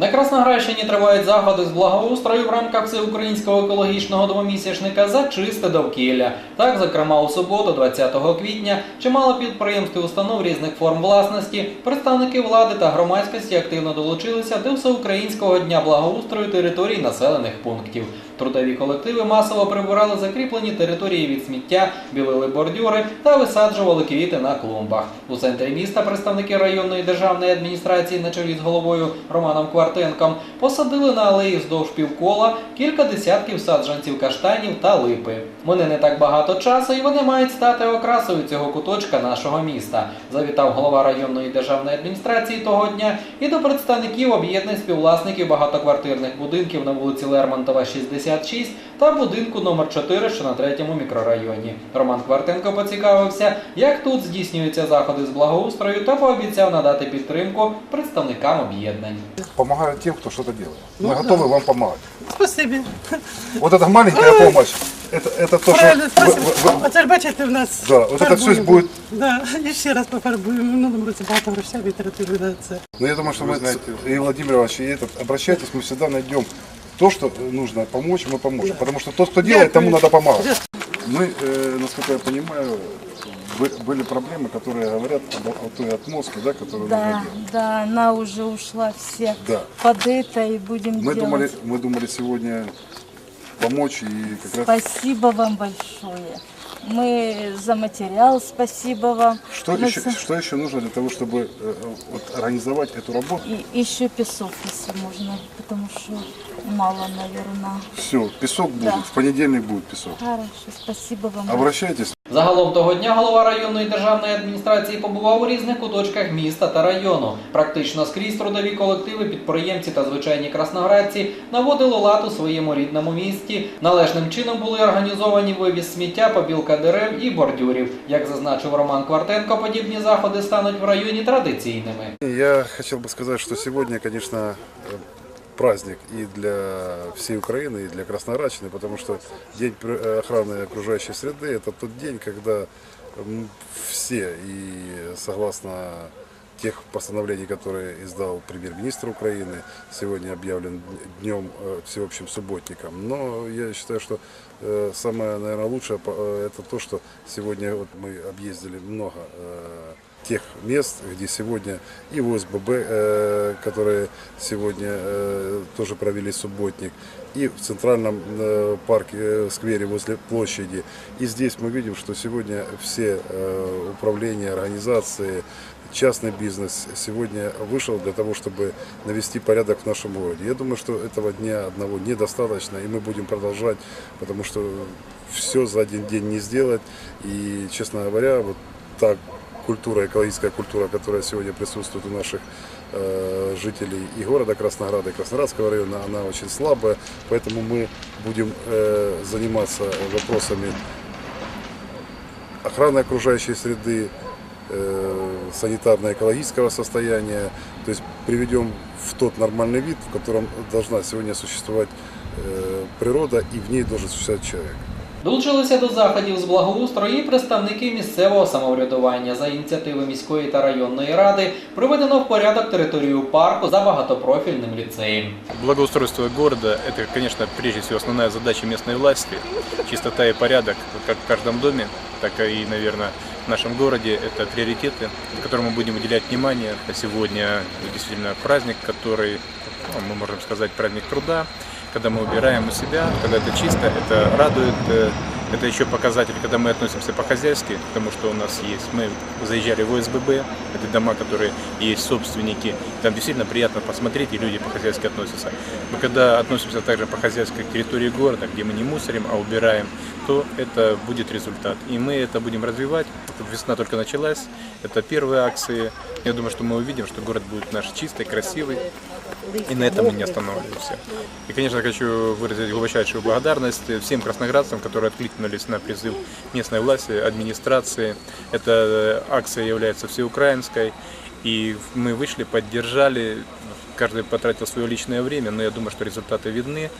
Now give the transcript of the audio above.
На Красноградщині тривають заходи з благоустрою в рамках всеукраїнського екологічного двомісячника за чисте довкілля. Так, зокрема, у суботу, 20 квітня, чимало підприємств і установ різних форм власності, представники влади та громадськості активно долучилися до всеукраїнського дня благоустрою територій населених пунктів. Трудові колективи масово прибирали закріплені території від сміття, білили бордюри та висаджували квіти на клумбах. У центрі міста представники районної державної адміністрації на чолі з головою Романом Квартенком посадили на алеї вздовж півкола кілька десятків саджанців каштанів та липи. Вони не так багато часу і вони мають стати окрасою цього куточка нашого міста. Завітав голова районної державної адміністрації того дня і до представників об'єднань співвласників багатоквартирних будинків на вулиці Лермонтова, 66 та будинку номер 4, що на третьому мікрорайоні. Роман Квартенко поцікавився, як тут здійснюються заходи з благоустрою, та пообіцяв надати підтримку представникам об'єднань. помогаю тем, кто что-то делает. Ну Мы готовы вам помогать. Спасибі. Вот эта маленькая помощь, это, это то, что... Правильно, вы- спасибо. вы- вы- Оце ж бачите, в нас Да, от це фарбуємо. щось буде- Да, і ще раз пофарбуємо. В минулому році багато грошей витратили на це. Но я думаю, что мы, и Владимир Иванович, и этот, обращайтесь, мы всегда найдем то, что нужно помочь, мы поможем. Потому что тот, кто делает, тому надо помогать. Мы, э, насколько я понимаю, бы- были проблемы, которые говорят об, о той отмостке, да, которую Да, нужно делать. да, она уже ушла все Да. под это и будем Мы делать. думали, мы думали сегодня помочь и как раз... Спасибо вам большое. Мы за материал, спасибо вам. Что Мы еще, за- что еще нужно для того, чтобы э, вот, организовать эту работу? И еще песок, если можно, потому что мало, наверное. Все, песок будет, Да. в понедельник будет песок. Хорошо, спасибо вам. Обращайтесь. Загалом того дня голова районної державної адміністрації побував у різних куточках міста та району. Практично скрізь трудові колективи, підприємці та звичайні красноградці наводили лад у своєму рідному місті. Належним чином були організовані вивіз сміття, побілка дерев і бордюрів. Як зазначив Роман Квартенко, подібні заходи стануть в районі традиційними. Я хотел бы сказать, что сегодня, конечно, э, праздник и для всей Украины, и для Красноградщины, потому что День э, охраны окружающей среды – это тот день, когда все, и согласно тех постановлений, которые издал премьер-министр Украины, сегодня объявлен днем э, всеобщим субботником. Но я считаю, что э, самое, наверное, лучшее это то, что сегодня вот мы объездили много тех мест, где сегодня и в ОСББ, э, которые сегодня э, тоже провели субботник, и в центральном э, парке, сквере возле площади. И здесь мы видим, что сегодня все управления, организации, частный бизнес сегодня вышел для того, чтобы навести порядок в нашем городе. Я думаю, что этого дня одного недостаточно, и мы будем продолжать, потому что все за один день не сделать. И, честно говоря, вот так культура, экологическая культура, которая сегодня присутствует у наших э, жителей и города Краснограда, и Краснодарского района, она очень слабая, поэтому мы будем э, заниматься вопросами охраны окружающей среды, э, санитарно-экологического состояния, то есть приведем в тот нормальный вид, в котором должна сегодня существовать природа и в ней должен существовать человек. Долучилися до заходів з благоустрою і представники місцевого самоврядування. За ініціативи міської та районної ради проведено в порядок територію парку за багатопрофільним ліцеєм. Благоустройство города – это, конечно, прежде всего основная задача местной власти. Чистота и порядок, как в каждом доме, так и, наверное, в нашем городе – это приоритеты, которым мы будем уделять внимание. А Сегодня действительно праздник, который, ну, мы можем сказать, праздник труда, когда мы убираем у себя, когда это чисто, это радует, э, это еще показатель, когда мы относимся по-хозяйски к тому, что у нас есть. Мы заезжали в ОСББ, это дома, которые есть собственники, там действительно приятно посмотреть, и люди по-хозяйски относятся. Но когда относимся также по-хозяйски к территории города, где мы не мусорим, а убираем, то это будет результат. И мы это будем развивать. Весна только началась, это первые акции. Я думаю, что мы увидим, что город будет наш чистый, красивый, и на этом мы не останавливаемся. И, конечно, хочу выразить глубочайшую благодарность всем красноградцам, которые откликнулись на призыв местной власти, администрации. Эта акция является всеукраинской, и мы вышли, поддержали, каждый потратил свое личное время, но я думаю, что результаты видны.